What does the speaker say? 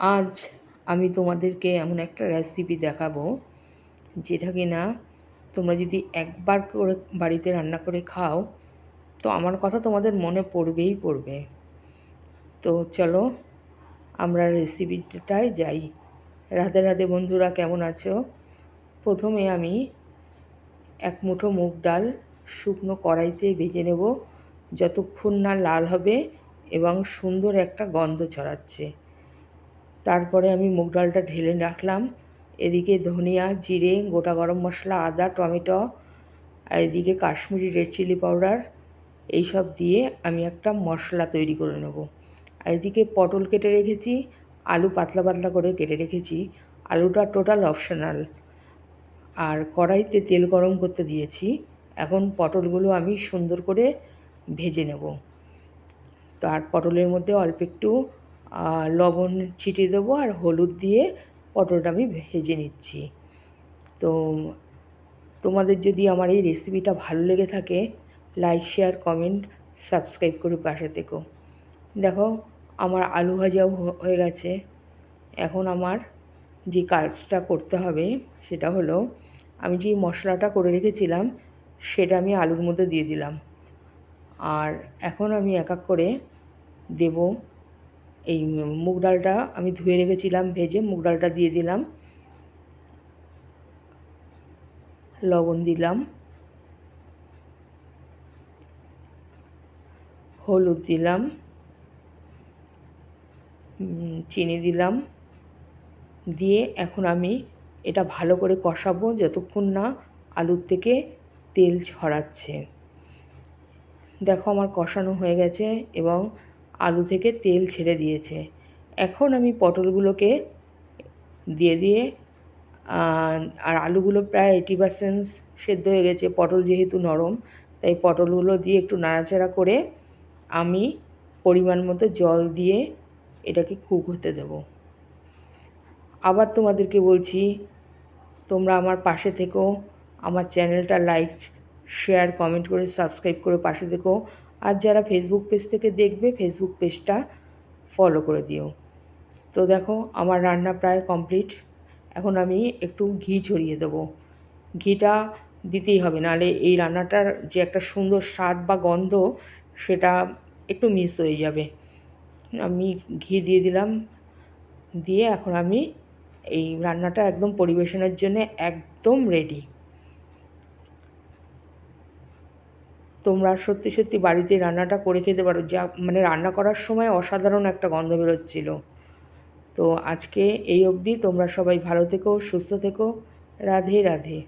আজ আমি তোমাদেরকে এমন একটা রেসিপি দেখাবো, যেটা কি না তোমরা যদি একবার করে বাড়িতে রান্না করে খাও, তো আমার কথা তোমাদের মনে পড়বেই পড়বে। তো চলো আমরা রেসিপিটায় যাই। রাধে রাধে বন্ধুরা, কেমন আছো? প্রথমে আমি এক মুঠো মুগ ডাল শুকনো কড়াইতে ভেজে নেব, যতক্ষণ না লাল হবে এবং সুন্দর একটা গন্ধ ছড়াচ্ছে। তারপরে আমি মুগ ডালটা ঢেলে রাখলাম। এদিকে ধনিয়া, জিরে, গোটা গরম মশলা, আদা, টমেটো আর এদিকে কাশ্মীরি রেড চিলি পাউডার, এইসব দিয়ে আমি একটা মশলা তৈরি করে নেব। আর এদিকে পটল কেটে রেখেছি, আলু পাতলা পাতলা করে কেটে রেখেছি। আলুটা টোটাল অপশনাল। আর কড়াইতে তেল গরম করতে দিয়েছি। এখন পটলগুলো আমি সুন্দর করে ভেজে নেব। তার পটলের মধ্যে অল্প একটু লবণ ছিটিয়ে দেবো আর হলুদ দিয়ে পটলটা আমি ভেজে নিচ্ছি। তো তোমাদের যদি আমার এই রেসিপিটা ভালো লেগে থাকে লাইক শেয়ার কমেন্ট সাবস্ক্রাইব করে পাশে থেকো। দেখো, আমার আলু ভাজাও হয়ে গেছে। এখন আমার যে কাজটা করতে হবে সেটা হলো, আমি যে মশলাটা করে রেখেছিলাম সেটা আমি আলুর মধ্যে দিয়ে দিলাম। আর এখন আমি এক এক করে দেব এই মুগ ডালটা আমি ধুয়ে রেখেছিলাম, ভেজে মুগ ডালটা দিয়ে দিলাম। লবণ দিলাম। হলুদ দিলাম। চিনি দিলাম। দিয়ে এখন আমি এটা ভালো করে কষাবো যতক্ষণ না আলুর থেকে তেল ছড়াচ্ছে। দেখো আমার কষানো হয়ে গেছে এবং আলু থেকে তেল ছেড়ে দিয়েছে। এখন আমি পটলগুলোকে দিয়ে দিয়ে আর আলুগুলো প্রায় এইটি পার্সেন্ট সেদ্ধ হয়ে গেছে। পটল যেহেতু নরম, তাই পটলগুলো দিয়ে একটু নাড়াচাড়া করে আমি পরিমাণ মতো জল দিয়ে এটাকে কুক হতে দেব। আবার তোমাদেরকে বলছি, তোমরা আমার পাশে থেকো, আমার চ্যানেলটা লাইক শেয়ার কমেন্ট করে সাবস্ক্রাইব করে পাশে থেকো। আর যারা ফেসবুক পেজ থেকে দেখবে ফেসবুক পেজটা ফলো করে দিও। তো দেখো, আমার রান্না প্রায় কমপ্লিট এখন আমি একটু ঘি ছড়িয়ে দেবো। ঘিটা দিতেই হবে, নাহলে এই রান্নাটার যে একটা সুন্দর স্বাদ বা গন্ধ, সেটা একটু মিস হয়ে যাবে। আমি ঘি দিয়ে দিলাম। দিয়ে এখন আমি এই রান্নাটা একদম পরিবেশনের জন্য একদম রেডি তোমরা সত্যি সত্যি বাড়িতে রান্নাটা করে খেতে পারো। যা মানে রান্না করার সময় অসাধারণ একটা গন্ধ বেরোচ্ছিলো। তো আজকে এই অবধি তোমরা সবাই ভালো থেকো, সুস্থ থেকো। রাধে রাধে।